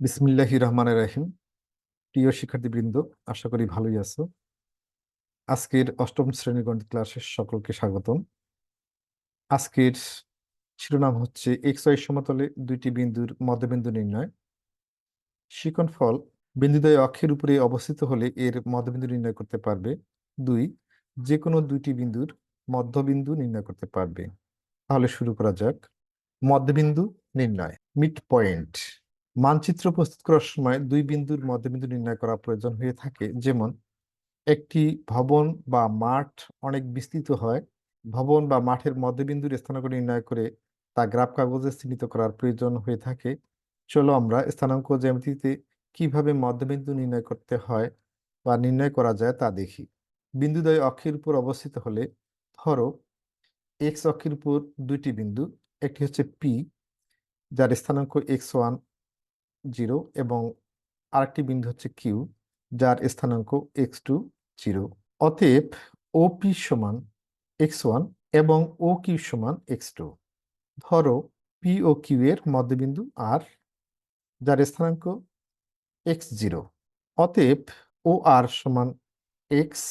বিসমিল্লাহি রহমানের রাহিম। প্রিয় শিক্ষার্থীবৃন্দ, আশা করি ভালোই আছো। আজকের অষ্টম শ্রেণির গণিত ক্লাসের সকলকে স্বাগতম। আজকের শিরোনাম হচ্ছে এক্স ওয়াই সমতলে দুইটি বিন্দুর মধ্যবিন্দু নির্ণয়। শিকন ফল বিন্দুদ্বয় অক্ষের উপরে অবস্থিত হলে এর মধ্যবিন্দু নির্ণয় করতে পারবে দুই। যে কোনো দুইটি বিন্দুর মধ্যবিন্দু নির্ণয় করতে পারবে। তাহলে শুরু করা যাক। মধ্যবিন্দু নির্ণয়, মিড পয়েন্ট। মানচিত্র প্রস্তুত করার সময় দুই বিন্দুর মধ্যবিন্দু নির্ণয় করা প্রয়োজন হয়ে থাকে। যেমন, একটি ভবন বা মাঠ অনেক বিস্তৃত হয়। ভবন বা মাঠের মধ্যবিন্দুর স্থানাঙ্ক নির্ণয় করে তা গ্রাফ কাগজে চিহ্নিত করার প্রয়োজন হয়ে থাকে। চলো আমরা স্থানাঙ্ক জ্যামিতিতে কীভাবে মধ্যবিন্দু নির্ণয় করতে হয় বা নির্ণয় করা যায় তা দেখি। বিন্দুদ্বয় অক্ষের উপর অবস্থিত হলে ধরো এক্স অক্ষের উপর দুইটি বিন্দু, একটি হচ্ছে পি যার স্থানাঙ্ক এক্স ওয়ান জিরো এবং আরেকটি বিন্দু হচ্ছে কিউ, যার স্থানাঙ্ক এক্স টু জিরো। অতএব ও পি সমান এক্স ওয়ান এবং ও কিউ সমান এক্স টু। ধরো পি ও কিউ এর মধ্যবিন্দু আর, যার স্থানাঙ্ক এক্স জিরো। অতএব ও আর সমান এক্স,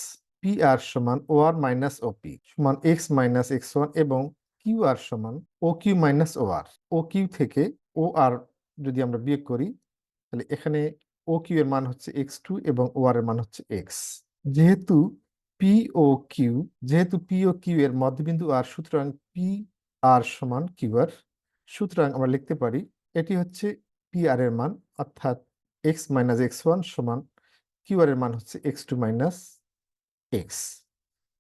পি আর সমান O R minus O P সমান এক্স মাইনাস এক্স ওয়ান এবং কিউ আর সমান O Q minus O R. O Q থেকে ও আর যদি আমরা বিয়োগ করি, তাহলে এখানে ও কিউ এর মান হচ্ছে এক্স টু এবং ও আর এর মান হচ্ছে এক্স যেহেতু পি ও কিউ যেহেতু পি ও কিউ এর মধ্যবিন্দু আর সুতরাং পি আর সমান কিউ আর সুতরাং আমরা লিখতে পারি এটি হচ্ছে পি আর এর মান, অর্থাৎ এক্স মাইনাস এক্স ওয়ান সমান কিউ আর এর মান হচ্ছে এক্স টু মাইনাস এক্স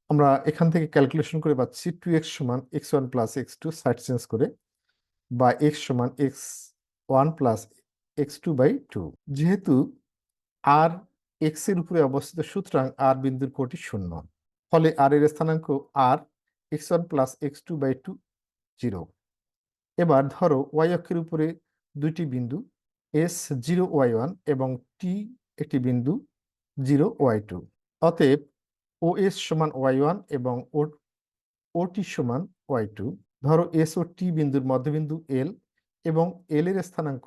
আমরা এখান থেকে ক্যালকুলেশন করে পাচ্ছি টু এক্স সমান x one plus x two side change করে, বা এক্স সমান x one plus x two by two. যেহেতু আর এক্সের উপরে অবস্থিত সুতরাং আর বিন্দুর কোটি শূন্য। ফলে আর এর স্থানাঙ্ক R x one plus x two by two zero. এবার ধরো ওয়াই অক্ষের উপরে দুইটি বিন্দু, এস জিরো ওয়াই ওয়ান এবং টি একটি বিন্দু জিরো ওয়াই টু। অতএব ও এস সমান ওয়াই ওয়ান এবং ও টি সমান ওয়াই টু। ধরো এস ও টি বিন্দুর মধ্যবিন্দু এল এবং এল এর স্থানাঙ্ক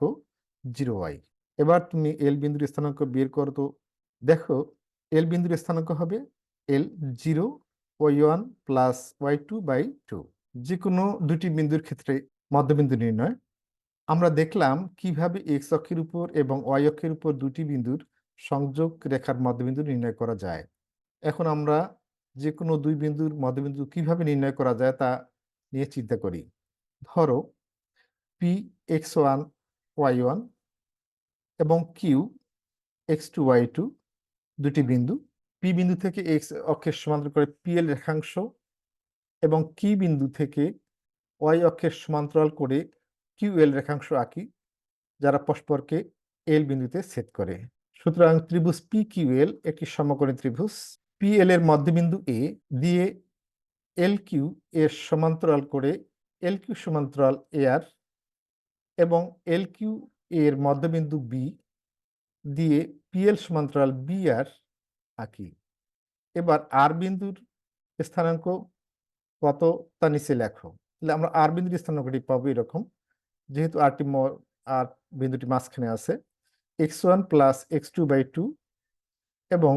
জিরো ওয়াই। এবার তুমি এল বিন্দুর স্থানাঙ্ক বের করো তো। দেখো এল বিন্দুর স্থানাঙ্ক হবে L zero y one plus y two by two. যে কোনো দুটি বিন্দুর ক্ষেত্রে মধ্যবিন্দু নির্ণয়। আমরা দেখলাম কীভাবে এক্স অক্ষের উপর এবং ওয়াই অক্ষের উপর দুটি বিন্দুর সংযোগ রেখার মধ্যবিন্দু নির্ণয় করা যায়। এখন আমরা যে কোনো দুই বিন্দুর মধ্যবিন্দু কীভাবে নির্ণয় করা যায় তা নিয়ে চিন্তা করি। ধরো P x one y one এবং Q x two y two দুটি বিন্দু। পি বিন্দু থেকে এক্স অক্ষের সমান্তরাল করে পিএল রেখাংশ এবং কি বিন্দু থেকে ওয়াই অক্ষের সমান্তরাল করে কিউ এল রেখাংশ আঁকি, যারা পরস্পরকে এল বিন্দুতে ছেদ করে। সুতরাং ত্রিভুজ পি কিউ এল একটি সমকোণী ত্রিভুজ। পি এল এর মধ্যবিন্দু এ দিয়ে এল কিউ এর সমান্তরাল করে এল কিউ সমান্তরাল এ আর এবং এল কিউ এর মধ্যবিন্দু বি দিয়ে পিএল সমান্তরাল বি আর আঁকি। এবার আর বিন্দুর স্থানাঙ্ক কত তা নিচে লেখো। তাহলে আমরা আর বিন্দুর স্থানাঙ্কটি পাবো এরকম। যেহেতু আরটি আর বিন্দুটি মাঝখানে আছে। X one plus x two by two এবং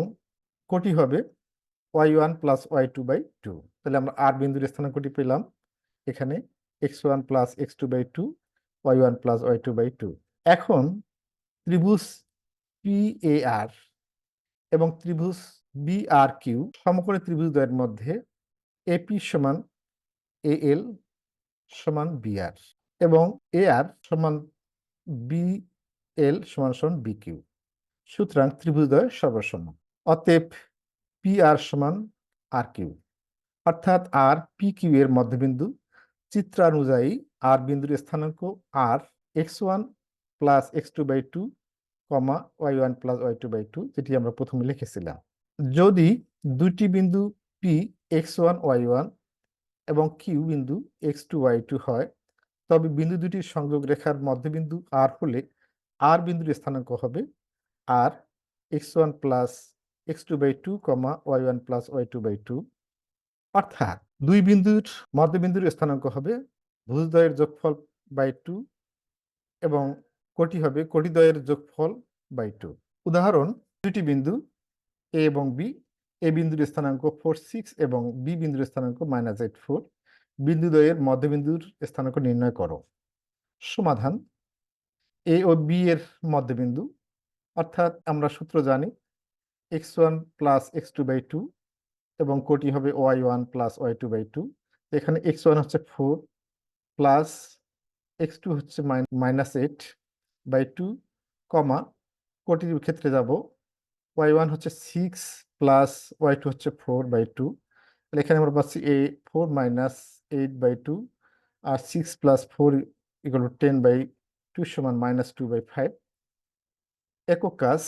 কোটি হবে y one plus y two by two তাহলে আমরা আর বিন্দুর স্থানাঙ্কটি পেলাম। এখানে x one plus x two by two y one plus y two by two এখন ত্রিভুজ পি এ আর এবং ত্রিভুজ বি আর কিউ সমকোণী মধ্যে এপি সমান এ এল সমান আর এবং এ আর সমান বি এল সমান সমান বি কিউ সুতরাং ত্রিভুজদ্বয় সর্বসম। অতএব পি আর সমান আর কিউ অর্থাৎ আর পি কিউ এর মধ্যবিন্দু চিত্রানুযায়ী আর বিন্দুর স্থানাঙ্ক R x one plus x two by two comma y one plus y two by two যেটি আমরা প্রথমে লিখেছিলাম। যদি দুটি বিন্দু P x one y one এবং কিউ বিন্দু এক্স টু ওয়াই টু হয়, তবে বিন্দু দুটির সংযোগ রেখার মধ্যবিন্দু আর হলে আর বিন্দুর স্থানাঙ্ক হবে R x one plus x two by two comma y one plus y two by two অর্থাৎ দুই বিন্দুর মধ্যবিন্দুর স্থানাঙ্ক হবে ভুজদ্বয়ের যোগফল বাই টু এবং কোটি হবে কোটিদ্বয়ের যোগফল বাই টু। উদাহরণ দুটি বিন্দু এ এবং বি, এ বিন্দুর স্থানাঙ্ক ফোর সিক্স এবং বি বিন্দুর স্থানাঙ্ক মাইনাস এইট ফোর। বিন্দুদ্বয়ের মধ্যবিন্দুর স্থানাঙ্ক নির্ণয় করো। সমাধান, এ ও বি এর মধ্যবিন্দু, অর্থাৎ আমরা সূত্র জানি, x one plus x two by two এবং কোটি হবে y one plus y two by two. এখানে এক্স ওয়ান হচ্ছে ফোর প্লাস এক্স টু হচ্ছে minus eight by two comma. কোটির ক্ষেত্রে যাব, ওয়াই ওয়ান হচ্ছে সিক্স প্লাস ওয়াই টু হচ্ছে ফোর বাই টু। এখানে আমরা পাচ্ছি A four minus eight by two R six plus four two ten by two সমান মাইনাস টু বাই ফাইভ। একক কাজ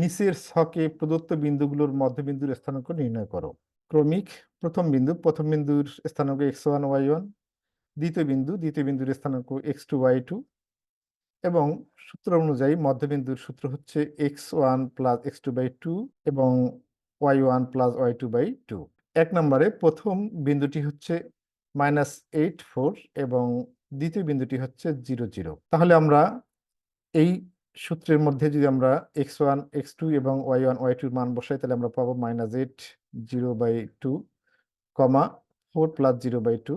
নিচের ছকে প্রদত্ত বিন্দুগুলোর মধ্যবিন্দুর স্থানাঙ্ক নির্ণয় করো। ক্রমিক প্রথম বিন্দু, প্রথম বিন্দুর স্থানাঙ্ক এক্স ওয়ান ওয়াই ওয়ান দ্বিতীয় বিন্দু, দ্বিতীয় বিন্দুর স্থানাঙ্ক এক্স টু ওয়াই টু এবং সূত্র অনুযায়ী মধ্যবিন্দুর সূত্র হচ্ছে x one plus x two by two এবং y one plus y two by two এক নম্বরে প্রথম বিন্দুটি হচ্ছে মাইনাস এইট ফোর এবং দ্বিতীয় বিন্দুটি হচ্ছে জিরো জিরো তাহলে আমরা এই সূত্রের মধ্যে যদি আমরা এক্স ওয়ান এক্স টু এবং ওয়াই ওয়ান ওয়াই টুর মান বসাই, তাহলে আমরা পাবো minus eight zero by two comma four plus zero by two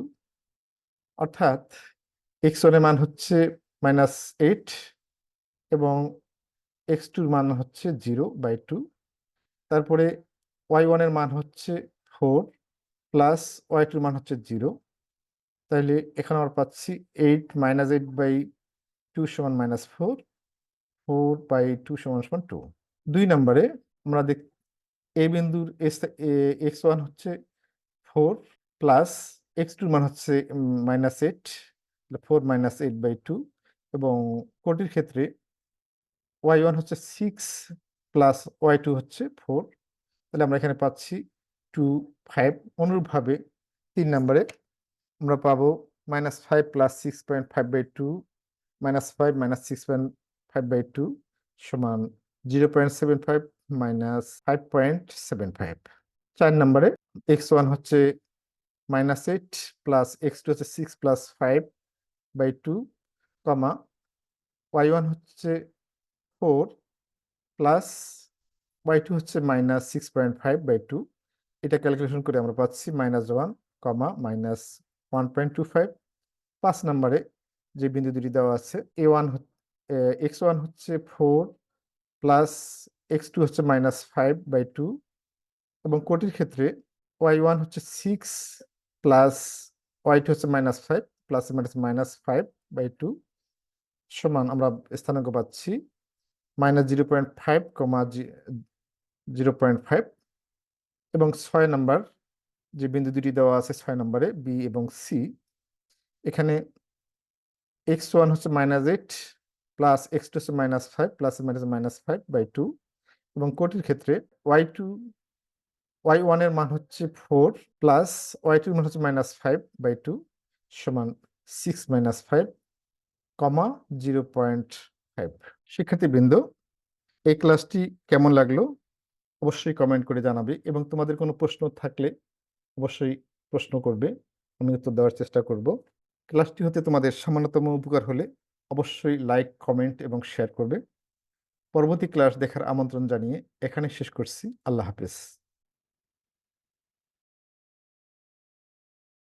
অর্থাৎ এক্স ওয়ানের মান হচ্ছে মাইনাস এইট এবং এক্স টুর মান হচ্ছে জিরো বাই টু তারপরে ওয়াই ওয়ানের মান হচ্ছে ফোর প্লাস ওয়াই টুর মান হচ্ছে জিরো তাহলে এখানে আমরা পাচ্ছি eight minus eight by two সমান minus four four by two সমান সমান টু দুই নম্বরে আমরা দেখ এ বিন্দুর এক্স ওয়ান হচ্ছে ফোর প্লাস এক্স টুর মান হচ্ছে minus eight four minus eight by two এবং কোটির ক্ষেত্রে ওয়াই ওয়ান হচ্ছে সিক্স প্লাস ওয়াই টু হচ্ছে ফোর তাহলে আমরা এখানে পাচ্ছি টু ফাইভ অনুরূপভাবে তিন নম্বরে আমরা পাবো minus five plus six point five by two minus five minus six point five by two সমান zero point seven five minus five point seven five চার নম্বরে এক্স ওয়ান হচ্ছে minus eight plus x two হচ্ছে six plus five by two comma y one হচ্ছে four plus y two হচ্ছে minus six point five by two এটা calculation করে আমরা পাচ্ছি minus one comma minus one point two five পাঁচ নম্বরে যে বিন্দু দুটি দেওয়া আছে এ ওয়ান এক্স ওয়ান হচ্ছে ফোর প্লাস এক্স টু হচ্ছে মাইনাস ফাইভ বাই টু এবং কোটির ক্ষেত্রে ওয়াই ওয়ান হচ্ছে সিক্স প্লাস ওয়াই টু হচ্ছে minus five plus minus minus five by two সমান আমরা স্থানাঙ্ক পাচ্ছি minus zero point five comma zero point five এবং ছয় নাম্বার যে বিন্দু দুটি দেওয়া আছে ছয় নম্বরে বি এবং সি এখানে এক্স ওয়ান হচ্ছে minus eight plus x two minus five plus minus minus five by two এবং কোটির ক্ষেত্রে ওয়াই টু ওয়াই ওয়ানের মান হচ্ছে ফোর প্লাস ওয়াই টুর মান হচ্ছে মাইনাস ফাইভ বাই টু সমান six minus five comma zero point five শিক্ষার্থীবৃন্দ এই ক্লাসটি কেমন লাগল? অবশ্যই কমেন্ট করে জানাবে এবং তোমাদের কোনো প্রশ্ন থাকলে অবশ্যই প্রশ্ন করবে, আমি উত্তর দেওয়ার চেষ্টা করব। ক্লাসটি হতে তোমাদের সামান্যতম উপকার হলে অবশ্যই লাইক কমেন্ট এবং শেয়ার করবে। পরবর্তী ক্লাস দেখার আমন্ত্রণ জানিয়ে এখানে শেষ করছি। আল্লাহ হাফেজ।